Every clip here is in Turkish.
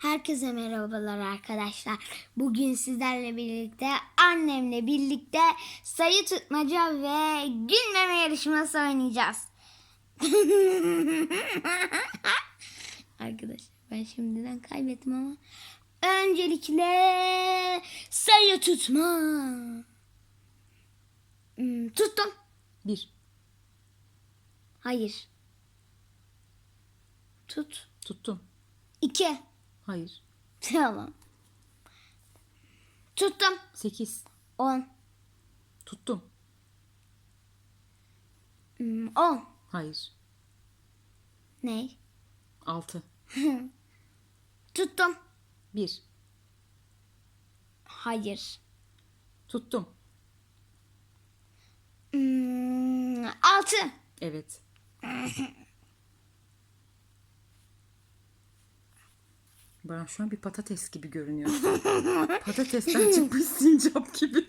Herkese merhabalar arkadaşlar. Bugün sizlerle birlikte annemle birlikte sayı tutmaca ve gülmeme yarışması oynayacağız. arkadaşlar ben şimdiden kaybettim ama öncelikle sayı tutma. Hmm, tuttum. Bir. Hayır. Tut. Tuttum. İki. Hayır. Tamam. Tuttum. Sekiz. 10. Tuttum. 10. Hayır. Ne? Altı. Tuttum. Bir. Hayır. Tuttum. 6. Evet. Bana şu an bir patates gibi görünüyor. Patatesten çıkmış sincap gibi.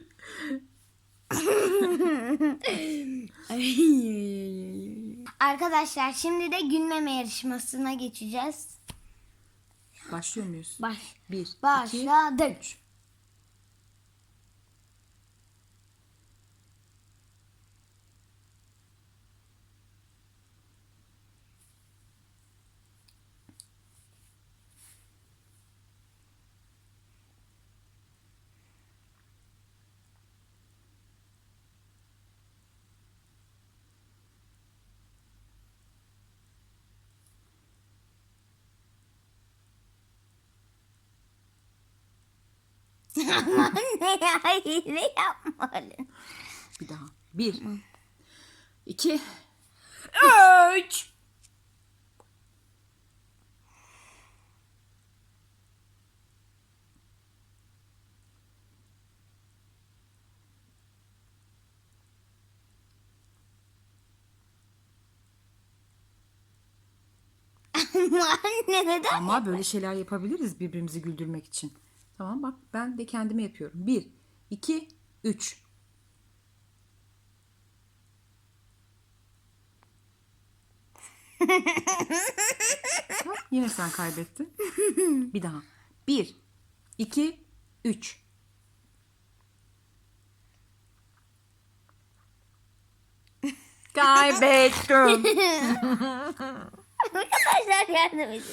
Arkadaşlar şimdi de gülmeme yarışmasına geçeceğiz. Başlıyor muyuz? Baş. Bir. iki, Başladık. Aman ne ya. Bir daha. Bir. İki. Üç. Aman neden? Ama böyle şeyler yapabiliriz birbirimizi güldürmek için. Tamam bak ben de kendime yapıyorum. Bir. iki, Üç. Bak, yine sen kaybettin. Bir daha. Bir. iki, Üç. Kaybettim. Arkadaşlar yardım edin.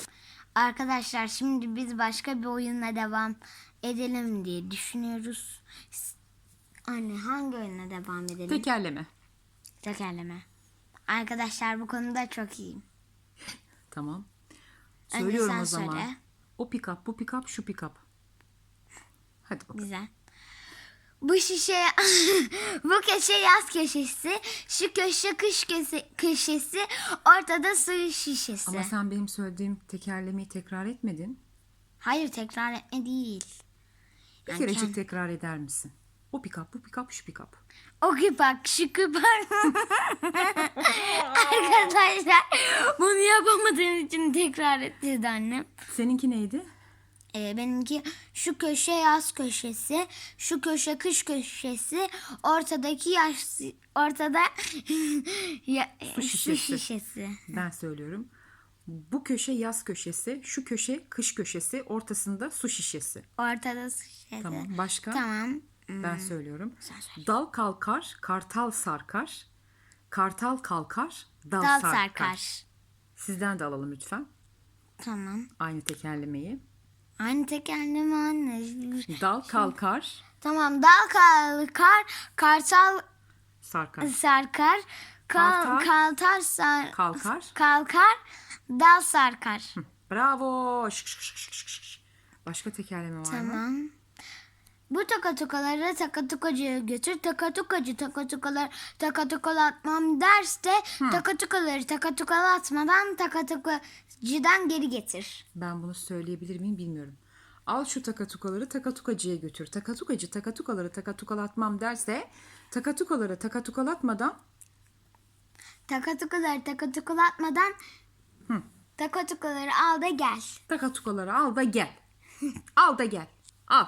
Arkadaşlar şimdi biz başka bir oyunla devam edelim diye düşünüyoruz. Anne hangi oyunla devam edelim? Tekerleme. Tekerleme. Arkadaşlar bu konuda çok iyiyim. Tamam. Önce Söylüyorum sen o zaman. söyle. O pick up, bu pick up, şu pick up. Hadi bakalım. Güzel. Bu şişe, bu köşe yaz köşesi, şu köşe kış köşesi, köşesi, ortada su şişesi. Ama sen benim söylediğim tekerlemeyi tekrar etmedin. Hayır tekrar etme değil. Bir Yani kerecik kend- tekrar eder misin? O pick up, bu pick up, şu pick up. O küpak, şu küpak. Arkadaşlar bunu yapamadığım için tekrar ettirdi annem. Seninki neydi? Ee, benimki şu köşe yaz köşesi, şu köşe kış köşesi, ortadaki yaş ortada ya, su şişesi. şişesi. Ben söylüyorum. Bu köşe yaz köşesi, şu köşe kış köşesi, ortasında su şişesi. Ortada su şişesi. Tamam. Başka? Tamam. Ben söylüyorum. söyle. Dal kalkar, kartal sarkar. Kartal kalkar, dal, Dal sarkar. sarkar. Sizden de alalım lütfen. Tamam. Aynı tekerlemeyi. Aynı tekerleme anne. Dal kalkar, Tamam dal kalkar, kartal sarkar. sarkar, kal, kaltar sar, Kalkar. kalkar, dal sarkar. Bravo. Başka tekerleme var mı? Tamam. Bu takatukaları takatukacıya götür. Takatukacı takatukalar takatukalatmam derste takatukaları takatukalatmadan takatukacıdan geri getir. Ben bunu söyleyebilir miyim bilmiyorum. Al şu takatukaları takatukacıya götür. Takatukacı takatukaları takatukalatmam derse takatukaları takatukalatmadan Takatukaları takatukalatmadan takatukaları al da gel. takatukaları al da gel. al da gel. Al.